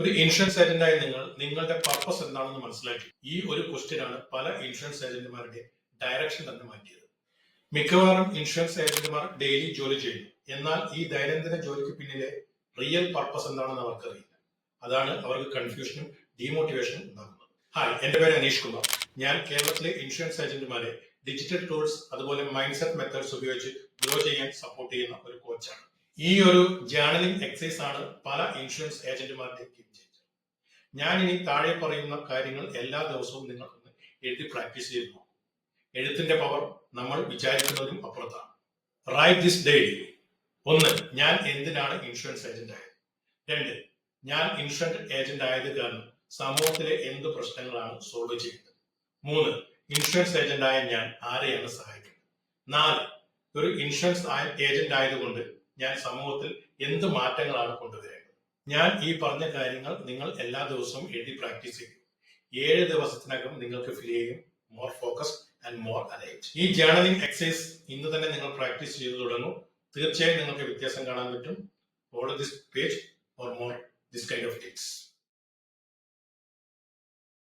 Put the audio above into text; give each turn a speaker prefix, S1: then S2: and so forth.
S1: ഒരു ഇൻഷുറൻസ് ഏജന്റായി നിങ്ങൾ നിങ്ങളുടെ പർപ്പസ് എന്താണെന്ന് മനസ്സിലാക്കി. ഈ ഒരു ക്വസ്റ്റ്യനാണ് പല ഇൻഷുറൻസ് ഏജന്റുമാരുടെ ഡയറക്ഷൻ തന്നെ മാറ്റിയത്. മിക്കവാറും ഇൻഷുറൻസ് ഏജന്റുമാർ ഡെയിലി ജോലി ചെയ്യുന്നു. എന്നാൽ ഈ ദൈനംദിന ജോലിക്ക് പിന്നിലെ റിയൽ പർപ്പസ് എന്താണെന്ന് അവർക്കറിയില്ല. അതാണ് അവർക്ക് കൺഫ്യൂഷനും ഡീമോട്ടിവേഷനും ഉണ്ടാകുന്നത്. ഹായ് എന്റെ പേര് അനീഷ് കുമാർ. ഞാൻ കേരളത്തിലെ ഇൻഷുറൻസ് ഏജന്റുമാരെ ഡിജിറ്റൽ ടൂൾസ് അതുപോലെ മൈൻഡ് സെറ്റ് മെത്തേഡ്സ് ഉപയോഗിച്ച് ഗ്രോ ചെയ്യാൻ സപ്പോർട്ട് ചെയ്യുന്ന ഒരു കോച്ചാണ് ഈ ഒരു ജേണലിംഗ് എക്സസൈസ് ആണ് പല ഇൻഷുറൻസ് ഏജന്റുമാരുടെയും ഗെയിം ചേഞ്ചർ ഞാൻ ഇനി താഴെ പറയുന്ന കാര്യങ്ങൾ എല്ലാ ദിവസവും നിങ്ങൾ എഴുതി പ്രാക്ടീസ് ചെയ്യുന്നു എഴുത്തിന്റെ പവർ നമ്മൾ വിചാരിക്കുന്നതിനും അപ്പുറത്താണ്. റൈറ്റ് ദിസ് ഡെയിലി ഒന്ന് ഞാൻ എന്തിനാണ് ഇൻഷുറൻസ് ഏജന്റ് ആയത്? രണ്ട് ഞാൻ ഇൻഷുറൻസ് ഏജന്റ് ആയത് കാരണം സമൂഹത്തിലെ എന്ത് പ്രശ്നങ്ങളാണ് സോൾവ് ചെയ്യുന്നത് മൂന്ന് ഇൻഷുറൻസ് ഏജന്റ് ആയ ഞാൻ ആരെയാണ് സഹായിക്കുന്നത് നാല് ഒരു ഇൻഷുറൻസ് ഏജന്റ് ആയതുകൊണ്ട് ഞാൻ സമൂഹത്തിൽ എന്ത് മാറ്റങ്ങളാണ് കൊണ്ടുവരേണ്ടത് ഞാൻ ഈ പറഞ്ഞ കാര്യങ്ങൾ നിങ്ങൾ എല്ലാ ദിവസവും എഴുതി പ്രാക്ടീസ് ചെയ്യും. ഏഴ് ദിവസത്തിനകം നിങ്ങൾക്ക് ഫീൽ ചെയ്യും. More focus and more alert ഈ ജേണലിംഗ് എക്സസൈസ് ഇന്ന് തന്നെ നിങ്ങൾ പ്രാക്ടീസ് ചെയ്തു തുടങ്ങും. തീർച്ചയായും നിങ്ങൾക്ക് വ്യത്യാസം കാണാൻ പറ്റും. Follow this page for more this kind of tips